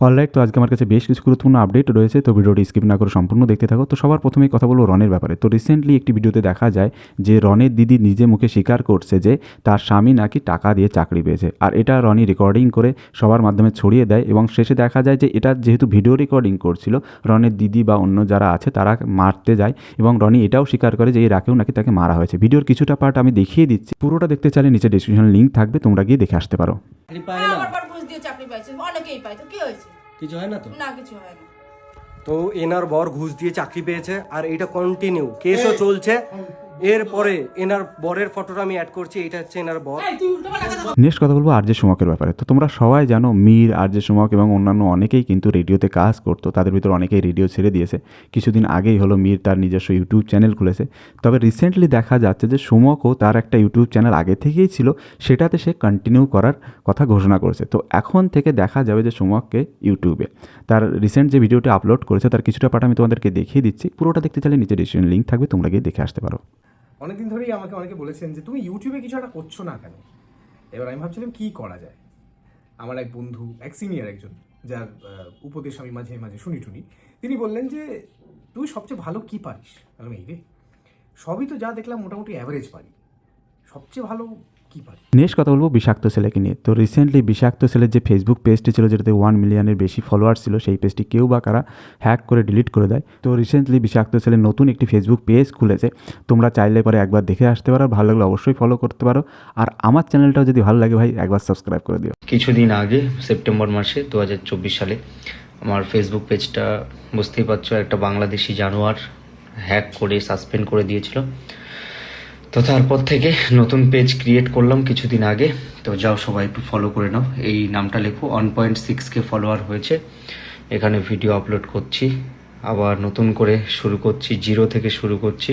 Alright তো আজকে আমার কাছে বেশ কিছু গুরুত্বপূর্ণ আপডেট রয়েছে, তো ভিডিওটি স্কিপ না করে সম্পূর্ণ দেখতে থাকো। তো সবার প্রথমেই কথা বলব রনের ব্যাপারে। তো রিসেন্টলি একটি ভিডিওতে দেখা যায় যে রনের দিদি নিজে মুখে স্বীকার করছে যে তার স্বামী নাকি টাকা দিয়ে চাকরি পেয়েছে। আর এটা রনি রেকর্ডিং করে সবার মাধ্যমে ছড়িয়ে দেয় এবং শেষে দেখা যায় যে এটা যেহেতু ভিডিও রেকর্ডিং করছিল, রনের দিদি বা অন্য যারা আছে তারা মারতে যায় এবং রনি এটাও স্বীকার করে যে এর আগেও নাকি তাকে মারা হয়েছে। ভিডিওর কিছুটা পার্ট আমি দেখিয়ে দিচ্ছি। পুরোটা দেখতে চাইলে নিচে ডিসক্রিপশন লিঙ্ক থাকবে, তোমরা গিয়ে দেখে আসতে পারো। পাইছে। পাই তো কি হয়েছে? কিছু হয় না তো? না কিছু হয় না। তো এনার বর ঘুষ দিয়ে চাকরি পেয়েছে আর এটা কন্টিনিউ কেসও চলছে। এরপরে এনার বরের ফটোটা আমি অ্যাড করছি এটা হচ্ছে এনার বর। নেক্সট কথা বলব আরজে সুমকের ব্যাপারে। তো তোমরা সবাই জানো মীর আরজে সুমক এবং অন্যান্য অনেকেই কিন্তু রেডিওতে কাজ করতো তাদের ভিতর অনেকেই রেডিও ছেড়ে দিয়েছে। কিছুদিন আগেই হলো মীর তার নিজস্ব ইউটিউব চ্যানেল খুলেছে। তবে রিসেন্টলি দেখা যাচ্ছে যে সুমকও তার একটা ইউটিউব চ্যানেল আগে থেকেই ছিল সেটাতে সে কন্টিনিউ করার কথা ঘোষণা করেছে। তো এখন থেকে দেখা যাবে যে সুমককে ইউটিউবে। তার রিসেন্ট যে ভিডিওটি আপলোড করেছে তার কিছুটা পার্ট আমি তোমাদেরকে দেখিয়ে দিচ্ছি। পুরোটা দেখতে চাইলে নিচে ডিসক্রিপশন লিঙ্ক থাকবে তোমরা গিয়ে দেখে আসতে পারো। অনেকদিন ধরেই আমাকে অনেকে বলেছেন যে, তুমি ইউটিউবে কিছু একটা করছ না কেন? এবার আমি ভাবছিলাম, কি করা যায়? আমার এক বন্ধু, এক সিনিয়র একজন, যার উপদেশ আমি মাঝে মাঝে শুনি টুনি, তিনি বললেন যে, তুই সবচেয়ে ভালো কি পারিস? আমি এই রে, সবই তো যা দেখলাম মোটামুটি অ্যাভারেজ পারি। সবচেয়ে ভালো কি পারি? নেক্সট কথা বলব বিষাক্ত ছেলেকে নিয়ে। তো রিসেন্টলি বিষাক্ত ছেলের যে ফেসবুক পেজটি ছিল যেটাতে ওয়ান মিলিয়নের বেশি ফলোয়ার ছিল সেই পেজটি কেউ বা কারা হ্যাক করে ডিলিট করে দেয়। তো রিসেন্টলি বিষাক্ত ছেলে নতুন একটি ফেসবুক পেজ খুলেছে। তোমরা চাইলে পরে একবার দেখে আসতে পারো ভালো লাগলে অবশ্যই ফলো করতে পারো। আর আমার চ্যানেলটাও যদি ভালো লাগে ভাই একবার সাবস্ক্রাইব করে দিও। কিছুদিন আগে সেপ্টেম্বর মাসে দু হাজার চব্বিশ সালে আমার ফেসবুক পেজটা বুঝতেই পারছ একটা বাংলাদেশি জানোয়ার হ্যাক করে সাসপেন্ড করে দিয়েছিল। তো তারপর থেকে নতুন পেজ ক্রিয়েট করলাম কিছুদিন আগে। তো যাও সবাই একটু ফলো করে নাও। এই নামটা লেখো ওয়ান পয়েন্ট সিক্সকে ফলোয়ার হয়েছে। এখানে ভিডিও আপলোড করছি। আবার নতুন করে শুরু করছি জিরো থেকে শুরু করছি।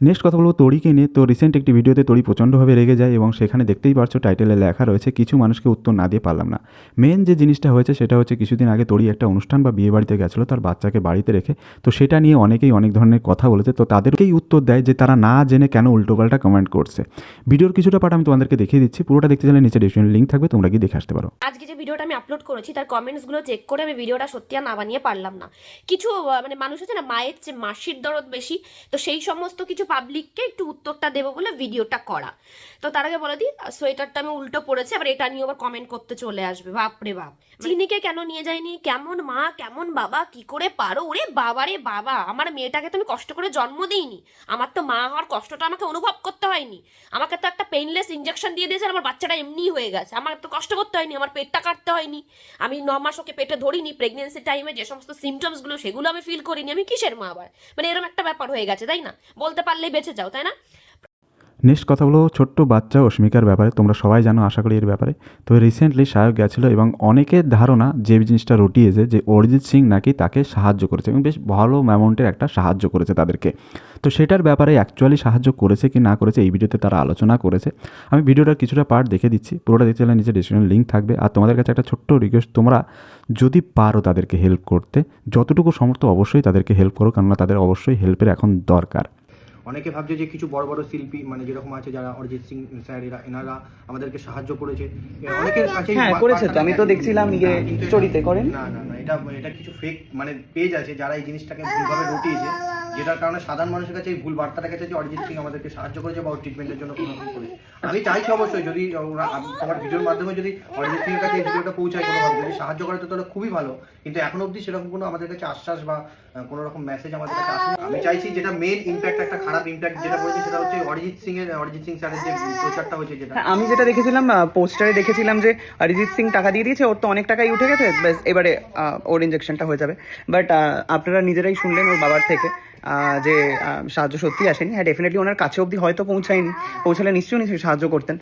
নেক্সট কথা বলব তড়িকে নিয়ে। তো রিসেন্ট একটি ভিডিওতে তড়ি প্রচণ্ডভাবে রেগে যায় এবং সেখানে দেখতেই পারছ টাইটেলে লেখা রয়েছে, কিছু মানুষকে উত্তর না দিয়ে পারলাম না। মেন যে জিনিসটা হয়েছে সেটা হচ্ছে কিছুদিন আগে তড়ি একটা অনুষ্ঠান বা বিয়ে বাড়িতে গেছিল, তার বাচ্চাকে বাড়িতে রেখে। তো সেটা নিয়ে অনেকেই অনেক ধরনের কথা বলেছে। তো তাদেরকেই উত্তর দেয় যে তারা না জেনে কেন উল্টোপাল্টা কমেন্ট করছে। ভিডিওর কিছুটা পার্ট আমি তোমাদেরকে দেখিয়ে দিচ্ছি। পুরোটা দেখতে চাইলে নিচে ডিসক্রিপশন লিঙ্ক থাকবে, তোমরা গিয়ে দেখে আসতে পারো। আজকে যে ভিডিওটা আমি আপলোড করেছি, তার কমেন্টসগুলো চেক করে আমি ভিডিওটা সত্যি না বানিয়ে পারলাম না। কিছু মানে মানুষ আছে না, মায়ের চেয়ে মাসির দরদ বেশি। তো সেই সমস্ত কিছু পাবলিককে একটু উত্তরটা দেবো বলে ভিডিওটা করা। তো তার আগে বলে দিই সোয়েটারটা আমি উল্টো পড়েছি আবার এটা নিয়ে আবার কমেন্ট করতে চলে আসবে। বাপরে বাপ। চিনিকে কেন নিয়ে যায়নি কেমন মা কেমন বাবা কি করে পারো? ওরে বাবা রে বাবা আমার মেয়েটাকে তো আমি কষ্ট করে জন্ম দিইনি। আমার তো মা হওয়ার কষ্টটা আমাকে অনুভব করতে হয়নি। আমাকে তো একটা পেইনলেস ইঞ্জেকশন দিয়ে দিয়েছে আর আমার বাচ্চাটা এমনি হয়ে গেছে। আমার তো কষ্ট করতে হয়নি আমার পেটটা কাটতে হয়নি। আমি ন মাস ওকে পেটে ধরিনি প্রেগনেন্সি টাইমে যে সমস্ত সিমটমসগুলো সেগুলো আমি ফিল করিনি। আমি কিসের মা আবার? মানে এরকম একটা ব্যাপার হয়ে গেছে তাই না? বলতে পারলেই বেঁচে যাও, তাই না? নেক্সট কথা বলো ছোট্ট বাচ্চা অস্মিকার ব্যাপারে, তোমরা সবাই জানো, আশা করি এর ব্যাপারে। তো রিসেন্টলি সায়ক গেছিল এবং অনেকের ধারণা যে জিনিসটা রটিয়েছে যে অরিজিৎ সিং নাকি তাকে সাহায্য করেছে এবং বেশ ভালো অ্যামাউন্টের একটা সাহায্য করেছে তাদেরকে। তো সেটার ব্যাপারে অ্যাকচুয়ালি সাহায্য করেছে কি না করেছে, এই ভিডিওতে তারা আলোচনা করেছে। আমি ভিডিওটার কিছুটা পার্ট দেখে দিচ্ছি, পুরোটা দেখতে চাইলে নিচে ডিসক্রিপশন লিঙ্ক থাকবে। আর তোমাদের কাছে একটা ছোট্ট রিকোয়েস্ট তোমরা যদি পারো তাদেরকে হেল্প করতে, যতটুকু সমর্থ অবশ্যই তাদেরকে হেল্প করো, কেননা তাদের অবশ্যই হেল্পের এখন দরকার। অনেকে ভাবছে যে কিছু বড় বড় শিল্পী মানে যেরকম আছে যারা অরিজিৎ সিং স্যার এরা এনারা আমাদেরকে সাহায্য করেছে অনেকের কাছে হ্যাঁ, করেছে তো, আমি তো দেখছিলাম যে story-তে করেন। না না না এটা এটা কিছু ফেক মানে পেজ আছে যারা এই জিনিসটাকে ভুলভাবে রটিয়েছে যেটার কারণে সাধারণ মানুষের কাছে এই ভুল বার্তাটা গেছে যে অরিজিৎ সিং আমাদেরকে সাহায্য করেছে বা ট্রিটমেন্টের জন্য কোনো করেছে আমি চাইছি অবশ্যই যদি ওরা তোমার ভিডিওর মাধ্যমে যদি অরিজিৎ সিং এর কাছে এই ভিডিওটা পৌঁছায় কোনোভাবে যদি সাহায্য করে তো তাহলে খুবই ভালো। কিন্তু এখনও অবধি সেরকম কোনো আমাদের কাছে আশ্বাস বা কোনো রকম মেসেজ আমাদের কাছে আসেনি। আমি চাইছি যেটা মেন ইম্প্যাক্ট একটা খারাপ ইম্প্যাক্ট যেটা পড়েছে সেটা হচ্ছে অরিজিৎ সিং এর অরিজিৎ সিং স্যারের যে প্রচারটা হয়েছে যেটা। হ্যাঁ, আমি যেটা দেখেছিলাম পোস্টারে দেখেছিলাম যে অরিজিৎ সিং টাকা দিয়ে দিয়েছে ওর তো অনেক টাকাই উঠে গেছে ব্যাস এবারে ওর ইঞ্জেকশনটা হয়ে যাবে। বাট আপনারা নিজেরাই শুনলেন ওর বাবার থেকে। যে সাহায্য সত্যি আসেনি। হ্যাঁ ডেফিনেটলি ওনার কাছে অব্দি হয়তো পৌঁছায়নি, পৌঁছালে নিশ্চয়ই নিশ্চয়ই সাহায্য করতেন।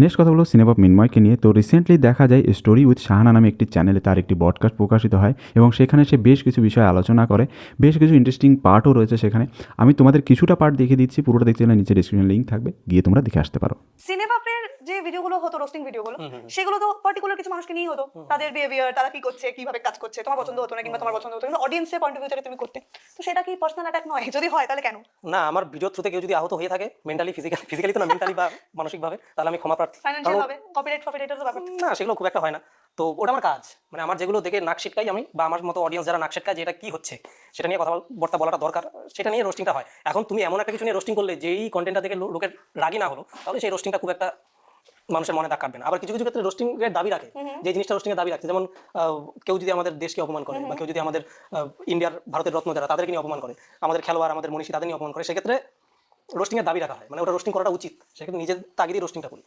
নেক্সট কথা হলো সিনেমা মিনময়কে নিয়ে। তো রিসেন্টলি দেখা যায় স্টোরি উইথ শাহানা নামে একটি চ্যানেলে তার একটি বডকাস্ট প্রকাশিত হয় এবং সেখানে সে বেশ কিছু বিষয় আলোচনা করে বেশ কিছু ইন্টারেস্টিং পার্টও রয়েছে সেখানে। আমি তোমাদের কিছুটা পার্ট দেখিয়ে দিচ্ছি পুরোটা দেখতে চাইলে নিচে ডিসক্রিপশন লিঙ্ক থাকবে গিয়ে তোমরা দেখে আসতে পারো। সিনেমাপের যে ভিডিওগুলো হতো রোস্টিং ভিডিওগুলো সেগুলো তো পার্টিকুলার কিছু মানুষকে নিয়ে হতো। তাদের বিহেভিয়ার তারা কি করছে কীভাবে কাজ করছে তোমার পছন্দ হতো না কিংবা তোমার পছন্দ হতো কিন্তু অডিয়েন্সের পয়েন্ট অফ ভিউ তুমি করতে। তো সেটা কি পার্সোনাল অ্যাটাক নয়? যদি হয় তাহলে কেন? না আমার ভিডিও থ্রুতে কেউ যদি আহত হয়ে থাকে মেন্টালি ফিজিক্যালি ফিজিক্যালি তো না মেন্টালি বা মানসিকভাবে তাহলে আমি ক্ষমা ফাইন্যান্সিয়াল কপিরাইট ব্যাপার না সেগুলো খুব একটা হয় না। তো ওটা আমার কাজ। মানে আমার যেগুলো দেখে নাক ছিটকাই আমি বা আমার মতো অডিয়েন্স যারা নাক ছিটকায় যে এটা কি হচ্ছে সেটা নিয়ে কথা বার্তা বলাটা দরকার সেটা নিয়ে রোস্টিংটা হয়। এখন তুমি এমন একটা কিছু নিয়ে রোস্টিং করলে যেই কন্টেন্টটা দেখে লোকের রাগি না হলো তাহলে সেই রোস্টিংটা খুব একটা মানুষের মনে দাগ কাটবে না। আবার কিছু কিছু ক্ষেত্রে রোস্টিং এর দাবি রাখে যে জিনিসটা রোস্টিং এর দাবি রাখছে যেমন কেউ যদি আমাদের দেশকে অপমান করে বা কেউ যদি আমাদের ইন্ডিয়ার ভারতের রত্ন যারা তাদেরকে নিয়ে অপমান করে আমাদের খেলোয়াড় আমাদের মনীষী তাদের নিয়ে অপমান করে সেক্ষেত্রে রোস্টিং এর দাবি রাখা হয়। মানে ওটা রোস্টিং করাটা উচিত। সেক্ষেত্রে নিজের তাগিদেই রোস্টিংটা করি।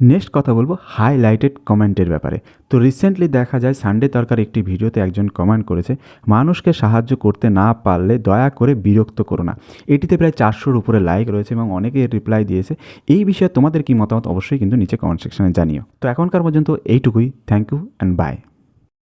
নেক্সট কথা বলব হাইলাইটেড কমেন্টের ব্যাপারে। তো রিসেন্টলি দেখা যায় সানডে তরকার একটি ভিডিওতে একজন কমেন্ট করেছে, মানুষকে সাহায্য করতে না পারলে দয়া করে বিরক্ত করো না। এটিতে প্রায় চারশোর উপরে লাইক রয়েছে এবং অনেকে রিপ্লাই দিয়েছে। এই বিষয়ে তোমাদের কি মতামত? অবশ্যই কিন্তু নিচে কমেন্ট সেকশনে জানিও। তো এখনকার পর্যন্ত এইটুকুই। Thank you and by